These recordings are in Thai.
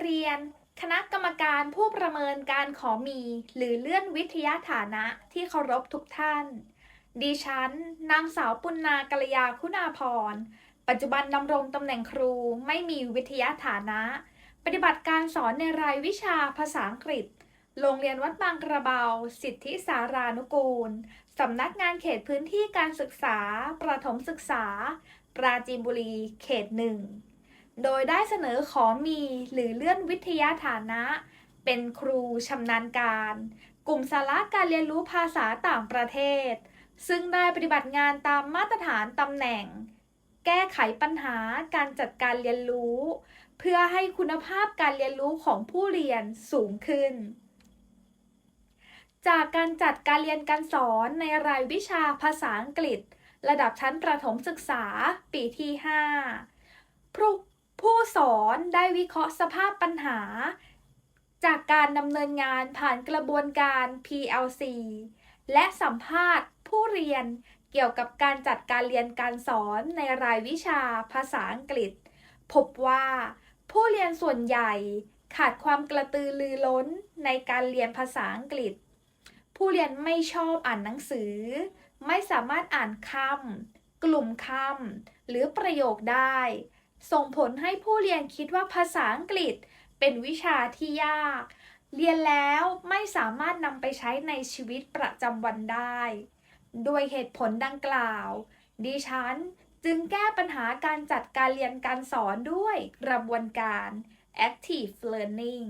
เรียน คณะกรรมการผู้ประเมินการขอมี หรือเลื่อนวิทยาฐานะที่เคารพทุกท่าน ดิฉัน นางสาวปุณนากัลยาคุณาพร ปัจจุบันดำรงตำแหน่งครูไม่มีวิทยาฐานะ ปฏิบัติการสอนในรายวิชาภาษาอังกฤษ โรงเรียนวัดบางกระเบา สิทธิสารานุกูล สำนักงานเขตพื้นที่การศึกษา ประถมศึกษา ปราจีนบุรี เขตหนึ่ง โดยได้เสนอขอมีหรือเลื่อนวิทยาฐานะ เป็นครูชำนาญการ กลุ่มสาระการเรียนรู้ภาษาต่างประเทศ ซึ่งได้ปฏิบัติงานตามมาตรฐานตำแหน่ง แก้ไขปัญหาการจัดการเรียนรู้ เพื่อให้คุณภาพการเรียนรู้ของผู้เรียนสูงขึ้น จากการจัดการเรียนการสอนในรายวิชาภาษาอังกฤษ ระดับชั้นประถมศึกษาปีที่5ผู้ ผู้สอนได้วิเคราะห์สภาพปัญหา จากการดำเนินงานผ่านกระบวนการ PLC และสัมภาษณ์ผู้เรียนเกี่ยวกับการจัดการเรียนการสอนในรายวิชาภาษาอังกฤษ พบว่า ผู้เรียนส่วนใหญ่ขาดความกระตือรือร้นในการเรียนภาษาอังกฤษ ผู้เรียนไม่ชอบอ่านหนังสือ ไม่สามารถอ่านคำกลุ่มคำหรือประโยคได้ ส่งผลให้ผู้เรียนคิดว่าภาษาอังกฤษเป็นวิชาที่ยาก เรียนแล้วไม่สามารถนำไปใช้ในชีวิตประจำวันได้ ด้วยเหตุผลดังกล่าว ดิฉันจึงแก้ปัญหาการจัดการเรียนการสอนด้วยกระบวนการ active learning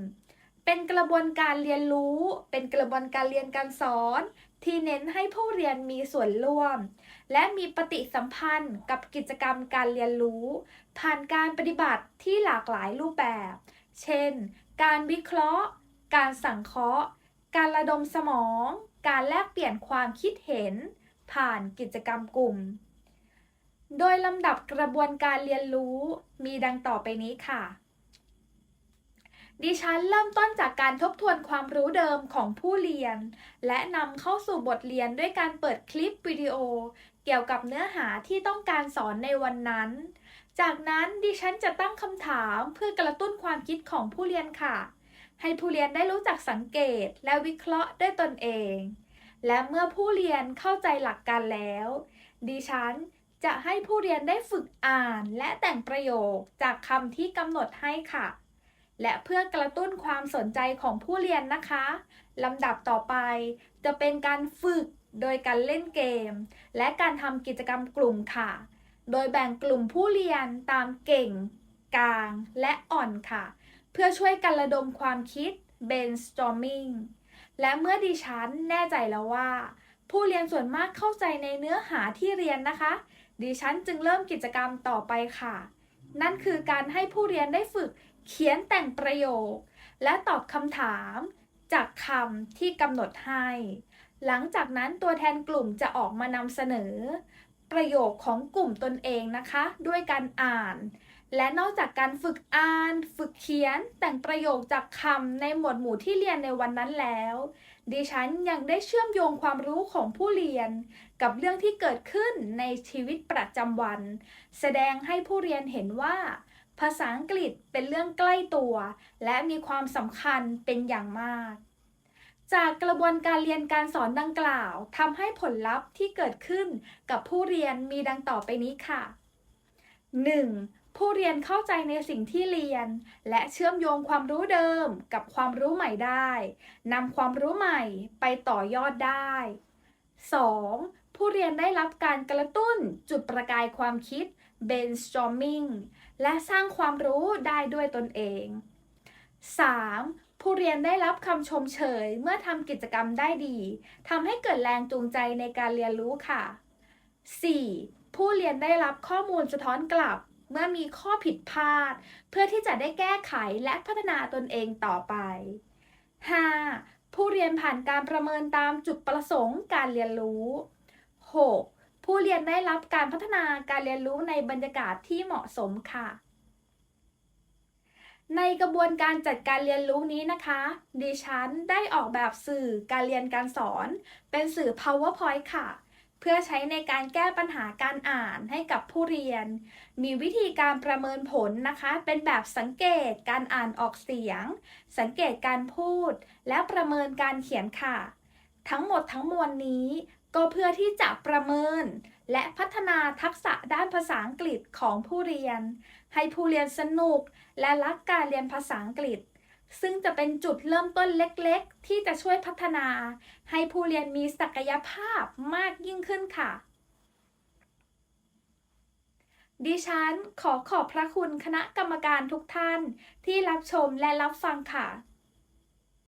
เป็นกระบวนการเรียนรู้ เป็นกระบวนการเรียนการสอน ที่เน้นให้ผู้เรียนมีส่วนร่วม และมีปฏิสัมพันธ์กับกิจกรรมการเรียนรู้ ผ่านการปฏิบัติที่หลากหลายรูปแบบ เช่น การวิเคราะห์ การสังเคราะห์ การระดมสมอง การแลกเปลี่ยนความคิดเห็น ผ่านกิจกรรมกลุ่ม โดยลำดับกระบวนการเรียนรู้มีดังต่อไปนี้ค่ะดิฉันเริ่มต้นจากการทบทวนความรู้เดิมของผู้เรียน และนำเข้าสู่บทเรียนด้วยการเปิดคลิปวิดีโอ เกี่ยวกับเนื้อหาที่ต้องการสอนในวันนั้น จากนั้นดิฉันจะตั้งคำถามเพื่อกระตุ้นความคิดของผู้เรียนค่ะ ให้ผู้เรียนได้รู้จักสังเกตและวิเคราะห์ด้วยตนเอง และเมื่อผู้เรียนเข้าใจหลักการแล้ว ดิฉันจะให้ผู้เรียนได้ฝึกอ่านและแต่งประโยคจากคำที่กำหนดให้ค่ะ และเพื่อกระตุ้นความสนใจของผู้เรียนนะคะลำดับต่อไปจะเป็นการฝึก โดยการเล่นเกม และการทำกิจกรรมกลุ่มค่ะ โดยแบ่งกลุ่มผู้เรียนตามเก่ง กลาง และอ่อนค่ะ เพื่อช่วยกันระดมความคิด brainstorming และเมื่อดิฉันแน่ใจแล้วว่า ผู้เรียนส่วนมากเข้าใจในเนื้อหาที่เรียนนะคะ ดิฉันจึงเริ่มกิจกรรมต่อไปค่ะ นั่นคือการให้ผู้เรียนได้ฝึกเขียนแต่งประโยค และตอบคำถาม จากคำที่กำหนดให้ หลังจากนั้นตัวแทนกลุ่มจะออกมานำเสนอ ประโยคของกลุ่มตนเองนะคะ ด้วยการอ่าน และนอกจากการฝึกอ่าน ฝึกเขียน แต่งประโยคจากคำในหมวดหมู่ที่เรียนในวันนั้นแล้ว ดิฉันยังได้เชื่อมโยงความรู้ของผู้เรียน กับเรื่องที่เกิดขึ้นในชีวิตประจำวัน แสดงให้ผู้เรียนเห็นว่า ภาษาอังกฤษเป็นเรื่องใกล้ตัว และมีความสำคัญเป็นอย่างมาก จากกระบวนการเรียนการสอนดังกล่าวทำให้ผลลัพธ์ที่เกิดขึ้นกับผู้เรียนมีดังต่อไปนี้ค่ะ 1. ผู้เรียนเข้าใจในสิ่งที่เรียน และเชื่อมโยงความรู้เดิมกับความรู้ใหม่ได้นำความรู้ใหม่ไปต่อยอดได้ 2. ผู้เรียนได้รับการกระตุ้นจุดประกายความคิด brainstorming และสร้างความรู้ได้ด้วยตนเอง 3. ผู้เรียนได้รับคำชมเชยเมื่อทำกิจกรรมได้ดีทำให้เกิดแรงจูงใจในการเรียนรู้ค่ะ 4. ผู้เรียนได้รับข้อมูลสะท้อนกลับ เมื่อมีข้อผิดพลาด เพื่อที่จะได้แก้ไขและพัฒนาตนเองต่อไป 5. ผู้เรียนผ่านการประเมินตามจุดประสงค์การเรียนรู้ 6. ผู้เรียนได้รับการพัฒนาการเรียนรู้ในบรรยากาศที่เหมาะสมค่ะ ในกระบวนการจัดการเรียนรู้นี้นะคะ ดิฉันได้ออกแบบสื่อการเรียนการสอน เป็นสื่อ PowerPoint ค่ะ เพื่อใช้ในการแก้ปัญหาการอ่านให้กับผู้เรียน มีวิธีการประเมินผลนะคะ เป็นแบบสังเกตการอ่านออกเสียง สังเกตการพูด และประเมินการเขียนค่ะทั้งหมดทั้งมวลนี้ ก็เพื่อที่จะประเมิน และพัฒนาทักษะด้านภาษาอังกฤษของผู้เรียน ให้ผู้เรียนสนุกและรักการเรียนภาษาอังกฤษ ซึ่งจะเป็นจุดเริ่มต้นเล็กๆ ที่จะช่วยพัฒนา ให้ผู้เรียนมีศักยภาพมากยิ่งขึ้นค่ะดิฉันขอขอบพระคุณคณะกรรมการทุกท่านที่รับชมและรับฟังค่ะ